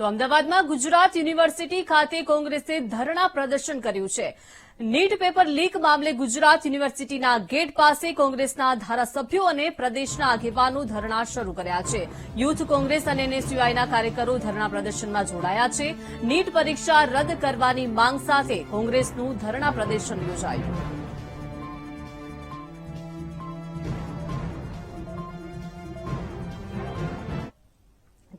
તો અમદાવાદમાં ગુજરાત યુનિવર્સિટી ખાતે કોંગ્રેસે ધરણા પ્રદર્શન કર્યું છે. નીટ પેપર લીક મામલે ગુજરાત યુનિવર્સિટીના ગેટ પાસે કોંગ્રેસના ધારાસભ્યો અને પ્રદેશના આગેવાનો ધરણા શરૂ કર્યા છે. યુથ કોંગ્રેસ અને એનએસયુઆઈના કાર્યકરો ધરણા પ્રદર્શનમાં જોડાયા છે. નીટ પરીક્ષા રદ કરવાની માંગ સાથે કોંગ્રેસનું ધરણા પ્રદર્શન યોજાયું.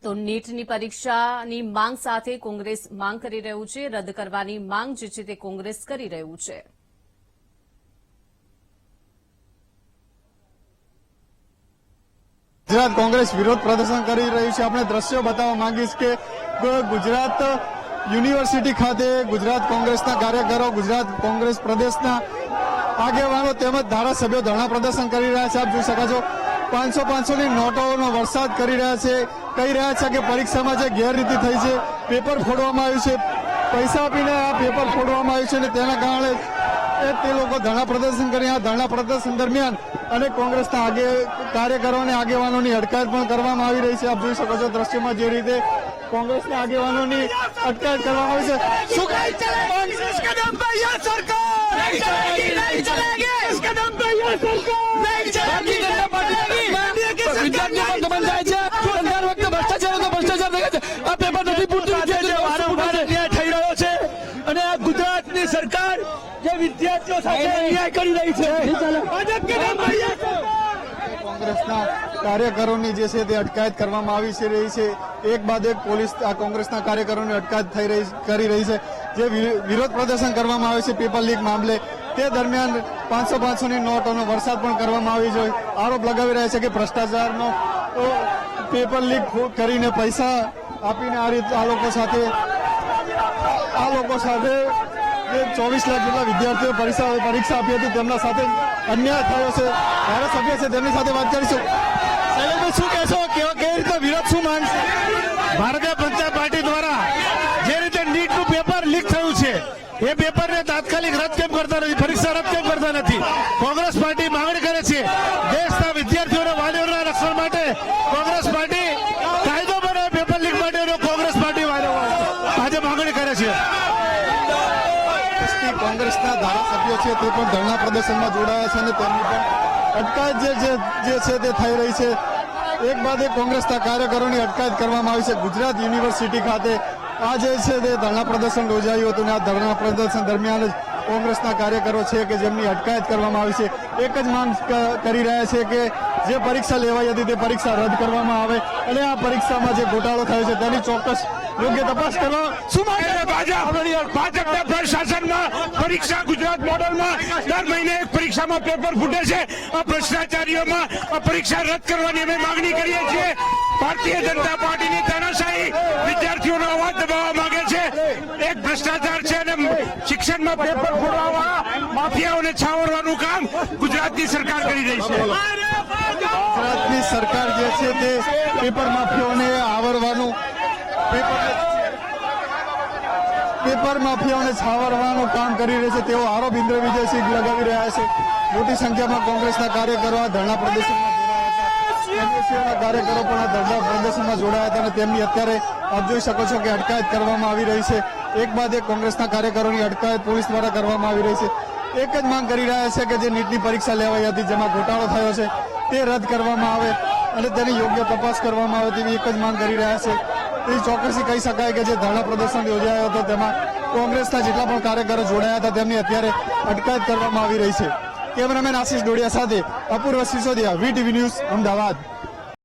તો નીટની પરીક્ષાની માંગ સાથે કોંગ્રેસ માંગ કરી રહ્યું છે. રદ કરવાની માંગ જે છે તે કોંગ્રેસ કરી રહ્યું છે. ગુજરાત કોંગ્રેસ વિરોધ પ્રદર્શન કરી રહ્યું છે. આપણે દ્રશ્યો બતાવવા માંગીશ કે ગુજરાત યુનિવર્સિટી ખાતે ગુજરાત કોંગ્રેસના કાર્યકરો, ગુજરાત કોંગ્રેસ પ્રદેશના આગેવાનો તેમજ ધારાસભ્યો ધરણા પ્રદર્શન કરી રહ્યા છે. આપ જોઈ શકો છો પાંચસો પાંચસોની નોટોનો વરસાદ કરી રહ્યા છે. કહી રહ્યા છે કે પરીક્ષામાં જે ગેરરીતિ થઈ છે, પેપર ફોડવામાં આવ્યું છે. પૈસા આપીને આ પેપર ફોડવામાં આવ્યું છે અને તેના કારણે તે લોકો ધરણા પ્રદર્શન કરી આ ધરણા પ્રદર્શન દરમિયાન અનેક કોંગ્રેસના આગે કાર્યકરો અને આગેવાનોની અટકાયત પણ કરવામાં આવી રહી છે. આપ જોઈ શકો છો દ્રશ્યમાં જે રીતે કોંગ્રેસના આગેવાનોની અટકાયત કરવામાં આવી છે? સરકાર જે વિદ્યાર્થીઓ સાથે અન્યાય કરી રહી છે. કોંગ્રેસના કાર્યકરોની જે છે તે અટકાયત કરવામાં આવી છે રહી છે. એક બાદ એક પોલીસ આ કોંગ્રેસના કાર્યકરોની અટકાયત થઈ રહી કરી રહી છે. જે વિરોધ પ્રદર્શન કરવામાં આવે છે પેપર લીક મામલે. તે દરમિયાન પાંચસો પાંચસો પાંચસોની નોટોનો વરસાદ પણ કરવામાં આવી જોઈએ આરોપ લગાવી રહ્યા છે કે ભ્રષ્ટાચારનો પેપર લીક કરીને પૈસા આપીને આ રીતે આ લોકો સાથે આ લોકો સાથે ચોવીસ લાખ જેટલા વિદ્યાર્થીઓ પરીક્ષા પરીક્ષા આપી હતી, તેમના સાથે અન્યાય થયો છે, ધારાસભ્ય છે, તેમની સાથે વાત કરીશું. શૈલેષભાઈ શું કહેશો? કેવા કેવી રીતે વિરોધ શું માંગશે ભારતીય જનતા પાર્ટી દ્વારા જે રીતે નીટનું પેપર લીક થયું છે, એ પેપરને તાત્કાલિક રદ કેમ કરતા નથી? પરીક્ષા રદ કેમ કરતા નથી? કોંગ્રેસ પાર્ટી માંગણી કરે છે, દેશના વિદ્યાર્થીઓના વાલીઓના રક્ષણ માટે કોંગ્રેસ પાર્ટી કાયદો બનાવે, પેપર લીક માટેનો કોંગ્રેસ પાર્ટી આજે માંગણી કરે છે. કોંગ્રેસના ધારાસભ્યો છે તે પણ ધરણા પ્રદર્શનમાં જોડાયા છે અને તેમની પણ અટકાયત જે જે છે તે થઈ રહી છે. એક બાદ એક કોંગ્રેસના કાર્યકરોની અટકાયત કરવામાં આવી છે. ગુજરાત યુનિવર્સિટી ખાતે આ જે છે તે ધરણા પ્રદર્શન યોજાયું હતું અને આ ધરણા પ્રદર્શન દરમિયાન જ કોંગ્રેસના કાર્યકરો છે કે જેમની અટકાયત કરવામાં આવી છે. એક જ માંગ કરી રહ્યા છે કે જે પરીક્ષા લેવાઈ હતી તે પરીક્ષા રદ કરવામાં આવે. અને આ પરીક્ષામાં જે ગોટાળો થયો છે તેની ચોક્કસ યોગ્ય તપાસ કરવા શું ભાજપના પ્રશાસનમાં પરીક્ષા ગુજરાત મોડલમાં દર મહિને એક પરીક્ષામાં પેપર ફૂટે છે. આ ભ્રષ્ટાચારીઓમાં આ પરીક્ષા રદ કરવાની અમે માંગણી કરીએ છીએ. ભારતીય જનતા પાર્ટીની તાનાશાહી વિદ્યાર્થીઓનો અવાજ દબાવવા માંગે છે. એક ભ્રષ્ટાચાર છે અને શિક્ષણમાં પેપર ફૂટવાવાળા માફિયાઓને છાવરવાનું કામ ગુજરાતની સરકાર કરી રહી છે. સરકાર જે છે તે પેપર માફિયાઓને આવરવાનું. પેપર માફિયાઓને છાવરવાનું કામ કરી રહી છે. તેવો આરોપ ઇન્દ્ર વિજયસિંહ લગાવી રહ્યા છે. મોટી સંખ્યામાં કોંગ્રેસના કાર્યકરો આ ધરણા પ્રદર્શનમાં કાર્યકરો પણ આ ધરણા પ્રદર્શનમાં જોડાયા હતા અને તેમની અત્યારે આપ જોઈ શકો છો કે અટકાયત કરવામાં આવી રહી છે. એક બાદ એક કોંગ્રેસના કાર્યકરોની અટકાયત પોલીસ દ્વારા કરવામાં આવી રહી છે. એક જ માંગ કરી રહ્યા છે કે જે નીટની પરીક્ષા લેવાઈ હતી જેમાં ઘોટાળો થયો છે. તે રદ કરવામાં આવે અને તેની યોગ્ય તપાસ કરવામાં આવે તેવી એક જ માંગ કરી રહ્યા છે. એ ચોકસી કહી શકાય કે જે ધરણા પ્રદર્શન યોજાયો હતો, તેમાં કોંગ્રેસના જેટલા પણ કાર્યકરો જોડાયા હતા, તેમની અત્યારે અટકાયત કરવામાં આવી રહી છે. કેમેરામેન આશીષ ડોડિયા સાથે અપૂર્વ સિસોદિયા, વીટીવી ન્યૂઝ, અમદાવાદ.